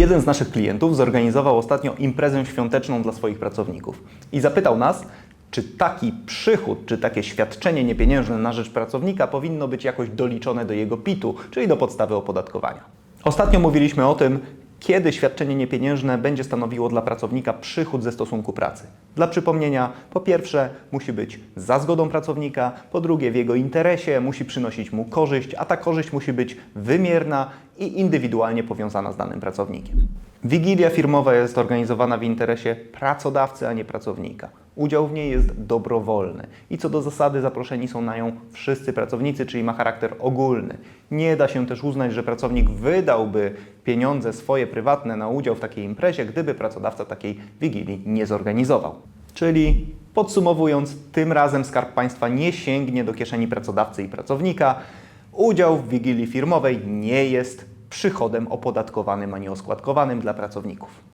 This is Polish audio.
Jeden z naszych klientów zorganizował ostatnio imprezę świąteczną dla swoich pracowników i zapytał nas, czy taki przychód, czy takie świadczenie niepieniężne na rzecz pracownika powinno być jakoś doliczone do jego PIT-u, czyli do podstawy opodatkowania. Ostatnio mówiliśmy o tym, kiedy świadczenie niepieniężne będzie stanowiło dla pracownika przychód ze stosunku pracy. Dla przypomnienia, po pierwsze musi być za zgodą pracownika, po drugie w jego interesie, musi przynosić mu korzyść, a ta korzyść musi być wymierna i indywidualnie powiązana z danym pracownikiem. Wigilia firmowa jest organizowana w interesie pracodawcy, a nie pracownika. Udział w niej jest dobrowolny i co do zasady zaproszeni są na nią wszyscy pracownicy, czyli ma charakter ogólny. Nie da się też uznać, że pracownik wydałby pieniądze swoje prywatne na udział w takiej imprezie, gdyby pracodawca takiej wigilii nie zorganizował. Czyli podsumowując, tym razem Skarb Państwa nie sięgnie do kieszeni pracodawcy i pracownika. Udział w wigilii firmowej nie jest przychodem opodatkowanym, a nie oskładkowanym dla pracowników.